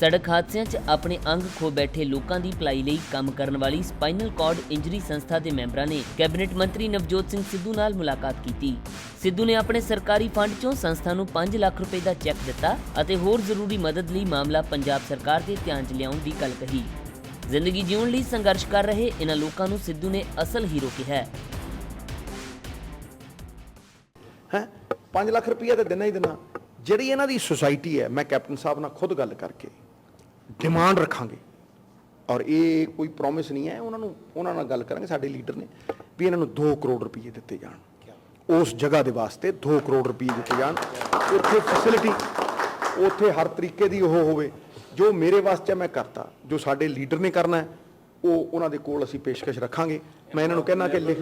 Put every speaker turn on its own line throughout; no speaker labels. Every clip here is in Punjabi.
ਸੜਕ ਹਾਦਸਿਆਂ 'ਚ ਆਪਣੇ ਅੰਗ ਖੋ ਬੈਠੇ ਲੋਕਾਂ ਦੀ ਭਲਾਈ ਲਈ ਕੰਮ ਕਰਨ ਵਾਲੀ ਸਪਾਈਨਲ ਕਾਰਡ ਇੰਜਰੀ ਸੰਸਥਾ ਦੇ ਮੈਂਬਰਾਂ ਨੇ ਕੈਬਨਿਟ ਮੰਤਰੀ ਨਵਜੋਤ ਸਿੰਘ ਸਿੱਧੂ ਨਾਲ ਮੁਲਾਕਾਤ ਕੀਤੀ। ਸਿੱਧੂ ਨੇ ਆਪਣੇ ਸਰਕਾਰੀ ਫੰਡ 'ਚੋਂ ਸੰਸਥਾ ਨੂੰ 5 ਲੱਖ ਰੁਪਏ ਦਾ ਚੈੱਕ ਦਿੱਤਾ ਅਤੇ ਹੋਰ ਜ਼ਰੂਰੀ ਮਦਦ ਲਈ ਮਾਮਲਾ ਪੰਜਾਬ ਸਰਕਾਰ ਦੇ ਧਿਆਨ 'ਚ ਲਿਆਉਣ ਦੀ ਗੱਲ ਕਹੀ। ਜ਼ਿੰਦਗੀ ਜਿਉਣ ਲਈ ਸੰਘਰਸ਼ ਕਰ ਰਹੇ ਇਹਨਾਂ ਲੋਕਾਂ ਨੂੰ ਸਿੱਧੂ ਨੇ ਅਸਲ ਹੀਰੋ ਕਿਹਾ ਹੈ।
ਹੈ? 5 ਲੱਖ ਰੁਪਈਆ ਤਾਂ ਦੇਣਾ ਹੀ ਦੇਣਾ ਜਿਹੜੀ ਇਹਨਾਂ ਦੀ ਸੁਸਾਇਟੀ ਹੈ, ਮੈਂ ਕੈਪਟਨ ਸਾਹਿਬ ਨਾਲ ਖੁਦ ਗੱਲ ਕਰਕੇ ਡਿਮਾਂਡ ਰੱਖਾਂਗੇ ਔਰ ਇਹ ਕੋਈ ਪ੍ਰੋਮਿਸ ਨਹੀਂ ਹੈ ਉਹਨਾਂ ਨੂੰ ਉਹਨਾਂ ਨਾਲ ਗੱਲ ਕਰਾਂਗੇ ਸਾਡੇ ਲੀਡਰ ਨੇ ਵੀ ਇਹਨਾਂ ਨੂੰ 2 ਕਰੋੜ ਰੁਪਏ ਦਿੱਤੇ ਜਾਣ ਉਸ ਜਗ੍ਹਾ ਦੇ ਵਾਸਤੇ 2 ਕਰੋੜ ਰੁਪਏ ਦਿੱਤੇ ਜਾਣ ਉੱਥੇ ਫੈਸਿਲਿਟੀ ਉੱਥੇ ਹਰ ਤਰੀਕੇ ਦੀ ਉਹ ਹੋਵੇ ਜੋ ਮੇਰੇ ਵਾਸਤੇ ਮੈਂ ਕਰਤਾ ਜੋ ਸਾਡੇ ਲੀਡਰ ਨੇ ਕਰਨਾ ਹੈ ਉਹ ਉਹਨਾਂ ਦੇ ਕੋਲ ਅਸੀਂ ਪੇਸ਼ਕਸ਼ ਰੱਖਾਂਗੇ ਮੈਂ ਇਹਨਾਂ ਨੂੰ ਕਹਿਣਾ ਕਿ ਲਿਖ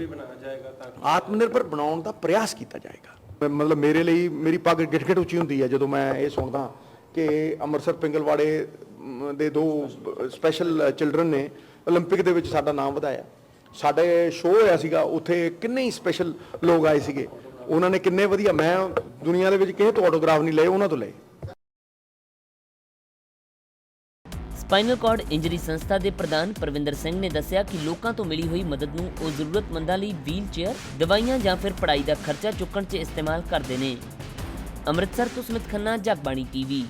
ਆਤਮ ਨਿਰਭਰ ਬਣਾਉਣ ਦਾ ਪ੍ਰਯਾਸ ਕੀਤਾ ਜਾਏਗਾ। ਮ- ਮਤਲਬ ਮੇਰੇ ਲਈ ਮੇਰੀ ਪੱਗ ਗਿੱਠ-ਗਿੱਠ ਉੱਚੀ ਹੁੰਦੀ ਹੈ ਜਦੋਂ ਮੈਂ ਇਹ ਸੁਣਦਾ ਕਿ ਅੰਮ੍ਰਿਤਸਰ ਪਿੰਗਲਵਾੜੇ ਦੇ ਦੋ ਸਪੈਸ਼ਲ ਚਿਲਡਰਨ ਨੇ 올림픽 ਦੇ ਵਿੱਚ ਸਾਡਾ ਨਾਮ ਵਧਾਇਆ ਸਾਡੇ ਸ਼ੋਅ ਹੋਇਆ ਸੀਗਾ ਉੱਥੇ ਕਿੰਨੇ ਹੀ ਸਪੈਸ਼ਲ ਲੋਕ ਆਏ ਸੀਗੇ ਉਹਨਾਂ ਨੇ ਕਿੰਨੇ ਵਧੀਆ ਮੈਂ ਦੁਨੀਆ ਦੇ ਵਿੱਚ ਕਿਸੇ ਤੋਂ ਆਟੋਗ੍ਰਾਫ ਨਹੀਂ ਲਏ ਉਹਨਾਂ ਤੋਂ ਲਏ
ਸਪਾਈਨਲ ਕਾਰਡ ਇੰਜਰੀ ਸੰਸਥਾ ਦੇ ਪ੍ਰਧਾਨ ਪ੍ਰਵਿੰਦਰ ਸਿੰਘ ਨੇ ਦੱਸਿਆ ਕਿ ਲੋਕਾਂ ਤੋਂ ਮਿਲੀ ਹੋਈ ਮਦਦ ਨੂੰ ਉਹ ਜ਼ਰੂਰਤਮੰਦਾਂ ਲਈ ਵੀਲ ਚੇਅਰ ਦਵਾਈਆਂ ਜਾਂ ਫਿਰ ਪੜ੍ਹਾਈ ਦਾ ਖਰਚਾ ਚੁੱਕਣ 'ਚ ਇਸਤੇਮਾਲ ਕਰਦੇ ਨੇ ਅੰਮ੍ਰਿਤਸਰ ਤੋਂ ਸਮਿਤ ਖੰਨਾ ਜਗਬਾਣੀ ਟੀਵੀ